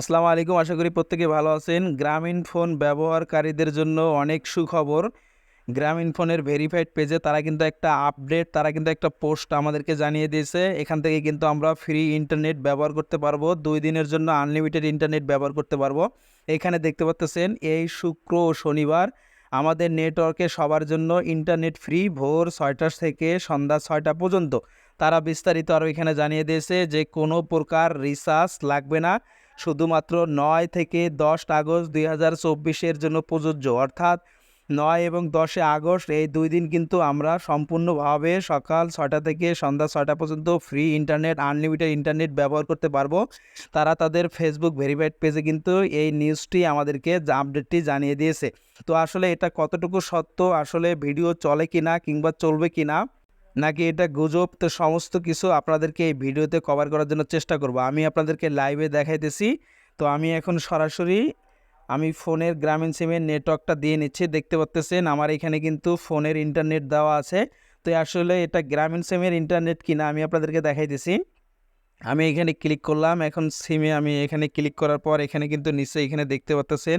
আসসালামু আলাইকুম, আশা করি প্রত্যেকে ভালো আছেন। গ্রামীণ ফোন ব্যবহারকারীদের জন্য অনেক সুখবর। গ্রামীণ ফোনের ভেরিফাইড পেজে তারা কিন্তু একটা আপডেট, তারা কিন্তু একটা পোস্ট আমাদেরকে জানিয়ে দিয়েছে। এখান থেকে কিন্তু আমরা ফ্রি ইন্টারনেট ব্যবহার করতে পারব, দুই দিনের জন্য আনলিমিটেড ইন্টারনেট ব্যবহার করতে পারব। এখানে দেখতে পাচ্ছেন এই শুক্র ও শনিবার আমাদের নেটওয়ার্কে সবার জন্য ইন্টারনেট ফ্রি ভোর ছয়টা থেকে সন্ধ্যা ছয়টা পর্যন্ত। তারা বিস্তারিত আরও এখানে জানিয়ে দিয়েছে যে কোনো প্রকার রিসার্চ লাগবে না। শুধুমাত্র নয় থেকে দশ আগস্ট দুই হাজার চব্বিশের জন্য প্রযোজ্য। অর্থাৎ নয় এবং দশে আগস্ট এই দুই দিন কিন্তু আমরা সম্পূর্ণভাবে সকাল ছটা থেকে সন্ধ্যা ছটা পর্যন্ত ফ্রি ইন্টারনেট আনলিমিটেড ইন্টারনেট ব্যবহার করতে পারব। তারা তাদের ফেসবুক ভেরিফাইড পেজে কিন্তু এই নিউজটি আমাদেরকে আপডেটটি জানিয়ে দিয়েছে। তো আসলে এটা কতটুকু সত্য, আসলে ভিডিও চলে কিনা কিংবা চলবে কিনা নাকি এটা গুজব? তো সমস্ত কিছু আপনাদেরকে এই ভিডিওতে কভার করার জন্য চেষ্টা করব। আমি আপনাদেরকে লাইভে দেখাইতেছি। তো আমি এখন সরাসরি আমি ফোনের গ্রামীণ সিমের নেটওয়ার্কটা দিয়ে নিচ্ছি। দেখতে পাচ্তেছেন, আমার এখানে কিন্তু ফোনের ইন্টারনেট দেওয়া আছে। তো আসলে এটা গ্রামীণ সিমের ইন্টারনেট কিনা আমি আপনাদেরকে দেখাইতেছি। আমি এখানে ক্লিক করলাম। এখন সিমে আমি এখানে ক্লিক করার পর এখানে কিন্তু নিশ্চয়ই এখানে দেখতে পাচ্তেছেন,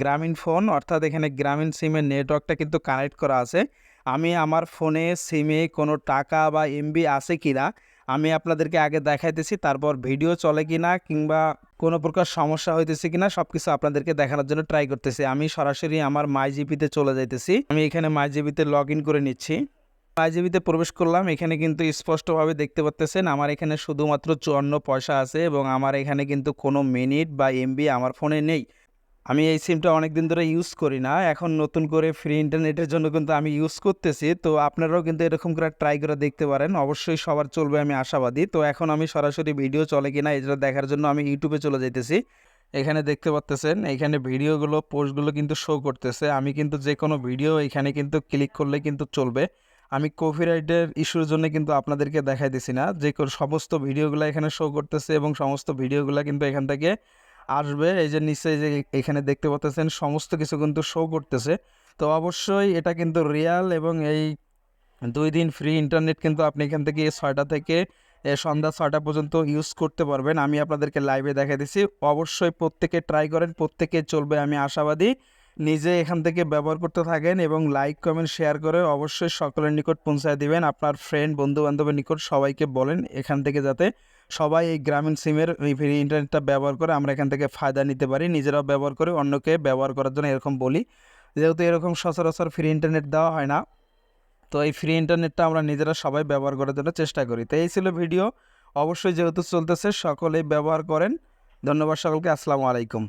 গ্রামীণ ফোন অর্থাৎ এখানে গ্রামীণ সিমের নেটওয়ার্কটা কিন্তু কানেক্ট করা আছে। আমি আমার ফোনে সিমে কোনো টাকা বা এমবি আছে কি না, আমি আপনাদেরকে আগে দেখাইতেছি, তারপর ভিডিও চলে কি না, কিংবা কোনো প্রকার সমস্যা হইতেছে কি না সব কিছু আপনাদেরকে দেখানোর জন্য ট্রাই করতেছি। আমি সরাসরি আমার মাই জিপিতে চলে যাইতেছি। আমি এখানে মাই জিপিতে লগ ইন করে নিচ্ছি। আইজিবিতে প্রবেশ করলাম, এখানে কিন্তু স্পষ্টভাবে দেখতে পাচ্তেছেন আমার এখানে শুধুমাত্র চুয়ান্ন পয়সা আছে এবং আমার এখানে কিন্তু কোনো মিনিট বা এমবি আমার ফোনে নেই। আমি এই সিমটা অনেক দিন ধরে ইউজ করি না। এখন নতুন করে ফ্রি ইন্টারনেটের জন্য কিন্তু আমি ইউজ করতেছি। তো আপনারাও কিন্তু এরকম করে ট্রাই করে দেখতে পারেন। অবশ্যই সবার চলবে আমি আশাবাদী। তো এখন আমি সরাসরি ভিডিও চলে কিনা এটা দেখার জন্য আমি ইউটিউবে চলে যাইতেছি। এখানে দেখতে পাচ্তেছেন এখানে ভিডিওগুলো পোস্টগুলো কিন্তু শো করতেছে। আমি কিন্তু যে কোনো ভিডিও এখানে কিন্তু ক্লিক করলে কিন্তু চলবে। আমি কপিরাইটের ইস্যুর জন্য কিন্তু আপনাদেরকে দেখাই দিছি না। যে সমস্ত ভিডিওগুলো এখানে শো করতেছে এবং সমস্ত ভিডিওগুলো কিন্তু এখান থেকে আসবে, এই যে নিচে যে এখানে দেখতে পাচ্ছেন সমস্ত কিছু কিন্তু শো করতেছে। তো অবশ্যই এটা কিন্তু রিয়াল এবং এই দুই দিন ফ্রি ইন্টারনেট কিন্তু আপনি এখান থেকে ছয়টা থেকে সন্ধ্যা ছটা পর্যন্ত ইউজ করতে পারবেন। আমি আপনাদেরকে লাইভে দেখা দিচ্ছি অবশ্যই প্রত্যেকে ট্রাই করেন, প্রত্যেকে চলবে। আমি আশাবাদী নিজে এখান থেকে ব্যবহার করতে থাকেন এবং লাইক কমেন্ট শেয়ার করে অবশ্যই সকলের নিকট পৌঁছায় দিবেন। আপনার ফ্রেন্ড বন্ধু বান্ধবের নিকট সবাইকে বলেন এখান থেকে যাতে সবাই এই গ্রামীণ সিমের ফ্রি ইন্টারনেটটা ব্যবহার করে আমরা এখান থেকে ফায়দা নিতে পারি। নিজেরাও ব্যবহার করে অন্যকে ব্যবহার করার জন্য এরকম বলি। যেহেতু এরকম সচরাচর ফ্রি ইন্টারনেট দেওয়া হয় না, তো এই ফ্রি ইন্টারনেটটা আমরা নিজেরা সবাই ব্যবহার করার জন্য চেষ্টা করি। তো এই ছিল ভিডিও অবশ্যই যেহেতু চলতেছে, সকলেই ব্যবহার করেন। ধন্যবাদ সকলকে। আসসালামু আলাইকুম।